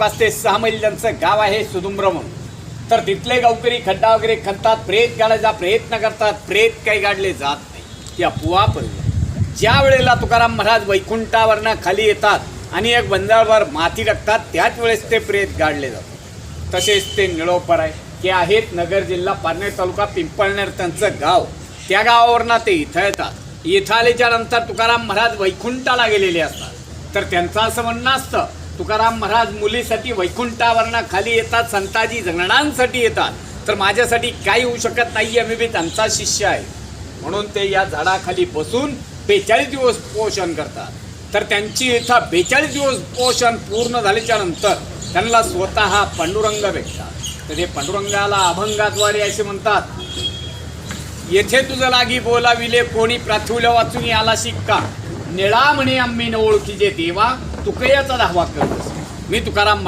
पाच ते सहा मैल त्यांचं गाव आहे सुदुंब्र म्हणून. तर तिथले गावकरी खड्डा वगैरे खणतात प्रेत गाडायचा प्रयत्न करतात प्रेत काही गाडले जात नाही. ती अफवा पडली. ज्या वेळेला तुकाराम महाराज वैकुंठावरनं खाली येतात आणि एक बंजाळवर माती टाकतात त्याच वेळेस ते प्रेत गाडले जातात. तसेच ते निळोपर आहे ते आहेत नगर जिल्हा पारनेर तालुका पिंपळनेर त्यांचं गाव. त्या गावावरनं ते इथं येतात. इथं आल्याच्यानंतर तुकाराम महाराज वैकुंठाला गेलेले असतात. तर त्यांचं असं म्हणणं असतं तुकाराम महाराज मुलीसाठी वैकुंठावरनं खाली येतात संताजी जगणांसाठी येतात. तर माझ्यासाठी काही होऊ शकत नाहीये मी बी त्यांचा शिष्य आहे. म्हणून ते या झाडाखाली बसून बेचाळीस दिवस पोषण करतात. तर त्यांची इथं बेचाळीस दिवस पोषण पूर्ण झाल्याच्यानंतर त्यांना स्वतः पांडुरंग भेटतात. तर हे पांडुरंगाला अभंगाद्वारे असे म्हणतात येथे तुझं लागी बोलाविले कोणी प्राथुल्या वाचून आला शिक्का. निळा म्हणे आम्ही न ओळखीचे देवा. तुकयाचा धावा करत मी तुकाराम